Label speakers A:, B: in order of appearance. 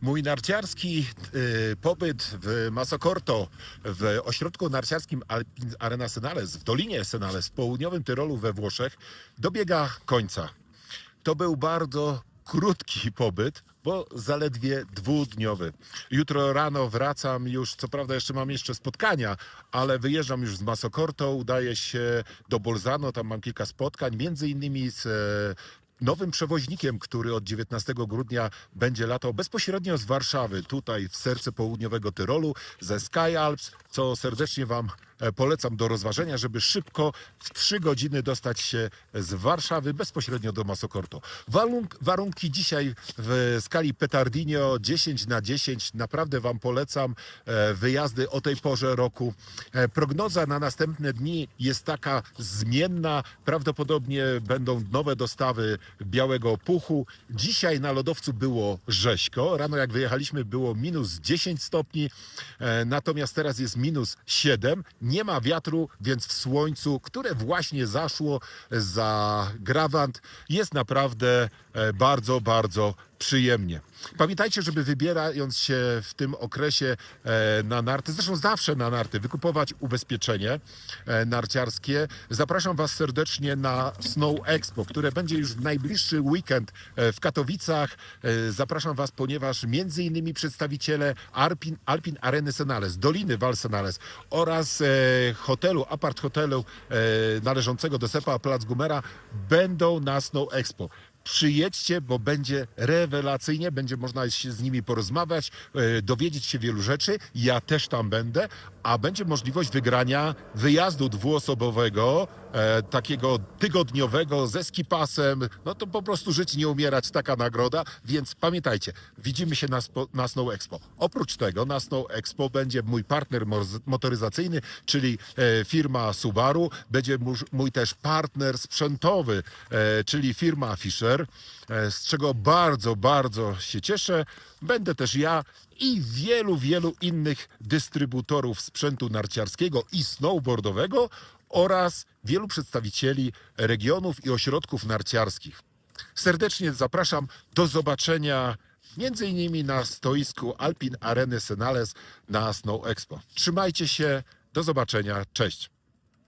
A: Mój narciarski y, pobyt w Masokorto, w ośrodku narciarskim Alpin Arena Senales, w Dolinie Senales, w południowym Tyrolu we Włoszech, dobiega końca. To był bardzo krótki pobyt, bo zaledwie dwudniowy. Jutro rano wracam już, co prawda jeszcze mam jeszcze spotkania, ale wyjeżdżam już z Masokorto, udaję się do Bolzano, tam mam kilka spotkań, między innymi z nowym przewoźnikiem, który od 19 grudnia będzie latał bezpośrednio z Warszawy, tutaj w serce południowego Tyrolu, ze Sky Alps, co serdecznie Wam polecam do rozważenia, żeby szybko w 3 godziny dostać się z Warszawy bezpośrednio do Masokorto. Warunk, warunki dzisiaj w skali Petardinio 10 na 10 naprawdę Wam polecam e, wyjazdy o tej porze roku. E, Prognoza na następne dni jest taka zmienna. Prawdopodobnie będą nowe dostawy białego puchu. Dzisiaj na lodowcu było rzeźko. Rano jak wyjechaliśmy było minus 10 stopni, e, natomiast teraz jest minus 7. Nie ma wiatru, więc w słońcu, które właśnie zaszło za Grawant, jest naprawdę e, bardzo, bardzo przyjemnie. Pamiętajcie, żeby wybierając się w tym okresie e, na narty, zresztą zawsze na narty, wykupować ubezpieczenie e, narciarskie. Zapraszam Was serdecznie na Snow Expo, które będzie już w najbliższy weekend e, w Katowicach. Zapraszam Was, ponieważ między innymi przedstawiciele Alpin, Alpin Areny Senales, Doliny Val Senales oraz hotelu, apart hotelu należącego do Sepa Plac Gumera będą na Snow Expo przyjedźcie, bo będzie rewelacyjnie, będzie można się z nimi porozmawiać, e, dowiedzieć się wielu rzeczy. Ja też tam będę, a będzie możliwość wygrania wyjazdu dwuosobowego, e, takiego tygodniowego ze skipasem. No to po prostu żyć, nie umierać, taka nagroda. Więc pamiętajcie, widzimy się na, na Snow Expo. Oprócz tego na Snow Expo będzie mój partner motoryzacyjny, czyli e, firma Subaru, będzie mój, też partner sprzętowy, czyli firma Fischer, e, z czego bardzo, bardzo się cieszę. Będę też ja i wielu, wielu innych dystrybutorów sprzętu narciarskiego i snowboardowego oraz wielu przedstawicieli regionów i ośrodków narciarskich. Serdecznie zapraszam do zobaczenia między innymi na stoisku Alpin Areny Senales na Snow Expo. Trzymajcie się, do zobaczenia, cześć.